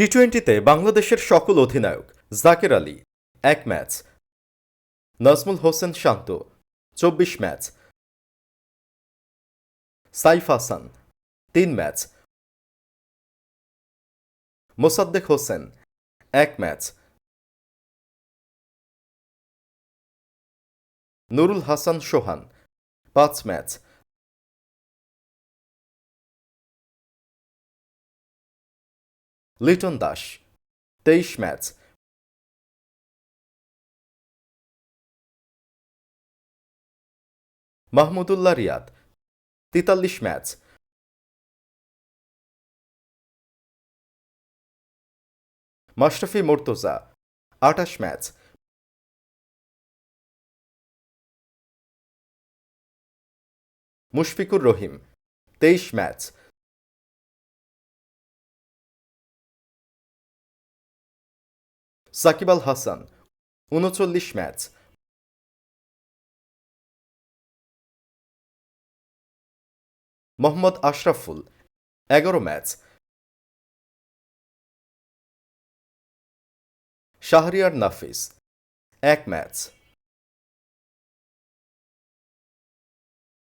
টি টোয়েন্টিতে বাংলাদেশের সকল অধিনায়ক জাকের আলী, এক ম্যাচ। নাজমুল হোসেন শান্ত, চব্বিশ ম্যাচ। সাইফ হাসান, তিন ম্যাচ। মোসাদ্দেক হোসেন, এক ম্যাচ। নুরুল হাসান সোহান, পাঁচ ম্যাচ। লিটন দাস, তেইশ ম্যাচ। মাহমুদুল্লাহ রিয়াদ, তেতাল্লিশ ম্যাচ। মাশরাফি মোর্তোজা আটাশ ম্যাচ। মুশফিকুর রহিম, তেইশ ম্যাচ। সাকিব আল হাসান উনচল্লিশ ম্যাচ। মোহাম্মদ আশরাফুল এগারো ম্যাচ। শাহরিয়ার নাফিস এক ম্যাচ।